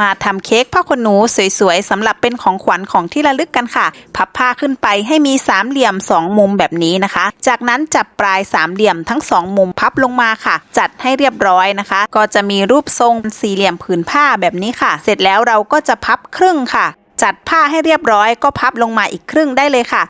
มาทำเค้กผ้าขนหนูสวยๆสำหรับเป็นของขวัญของที่ระลึกกันค่ะ พับผ้าขึ้นไปให้มีสามเหลี่ยมสองมุมแบบนี้นะคะ จากนั้นจับปลายสามเหลี่ยมทั้งสองมุมพับลงมาค่ะ จัดให้เรียบร้อยนะคะ ก็จะมีรูปทรงสี่เหลี่ยมผืนผ้าแบบนี้ค่ะ เสร็จแล้วเราก็จะพับครึ่งค่ะ จัดผ้าให้เรียบร้อยก็พับลงมาอีกครึ่งได้เลยค่ะ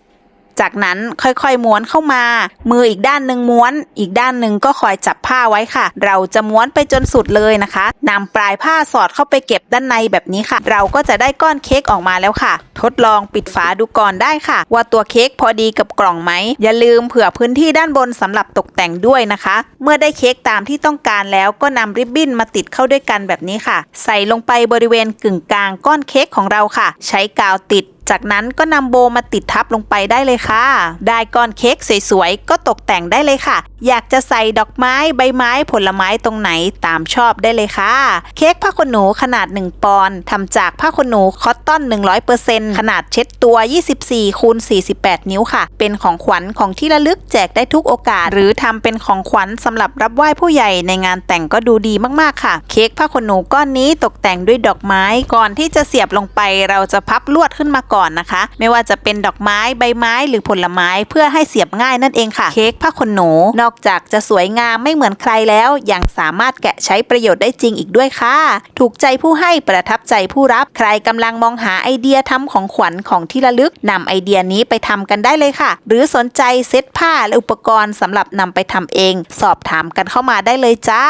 จากนั้นค่อยๆม้วนเข้ามา มืออีกด้านหนึ่งม้วน อีกด้านหนึ่งก็คอยจับผ้าไว้ค่ะ เราจะม้วนไปจนสุดเลยนะคะนำปลายผ้าสอดเข้าไปเก็บด้านในแบบนี้ค่ะ เราก็จะได้ก้อนเค้กออกมาแล้วค่ะ ทดลองปิดฝาดูก่อนได้ค่ะ ว่าตัวเค้กพอดีกับกล่องไหม อย่าลืมเผื่อพื้นที่ด้านบนสำหรับตกแต่งด้วยนะคะ เมื่อได้เค้กตามที่ต้องการแล้วก็นำริบบิ้นมาติดเข้าด้วยกันแบบนี้ค่ะ ใส่ลงไปบริเวณกึ่งกลางก้อนเค้กของเราค่ะ ใช้กาวติดจากนั้นก็นำโบมาติดทับลงไปได้เลยค่ะ ได้ก้อนเค้กสวยๆ ก็ตกแต่งได้เลยค่ะ อยากจะใส่ดอกไม้ใบไม้ผลไม้ตรงไหนตามชอบได้เลยค่ะ เค้กผ้าขนหนูขนาด 1 ปอนด์ทำจากผ้าขนหนูคอตตอน 100%ขนาดเช็ดตัว 24คูณ48 นิ้วค่ะ เป็นของขวัญของที่ระลึกแจกได้ทุกโอกาส หรือทำเป็นของขวัญสำหรับรับไหว้ผู้ใหญ่ในงานแต่งก็ดูดีมากๆค่ะ เค้กผ้าขนหนูก้อนนี้ตกแต่งด้วยดอกไม้ก่อนที่จะเสียบลงไป เราจะพับลวดขึ้นมาก่อนนะคะ ไม่ว่าจะเป็นดอกไม้ใบไม้หรือผลไม้เพื่อให้เสียบง่ายนั่นเองค่ะ เค้กผ้าขนหนู นอกจากจะสวยงามไม่เหมือนใครแล้วยังสามารถแกะใช้ประโยชน์ได้จริงอีกด้วยค่ะ ถูกใจผู้ให้ประทับใจผู้รับใครกำลังมองหาไอเดียทำของขวัญของที่ระลึกนำไอเดียนี้ไปทำกันได้เลยค่ะ หรือสนใจเซ็ตผ้าและอุปกรณ์สำหรับนำไปทำเอง สอบถามกันเข้ามาได้เลยจ้า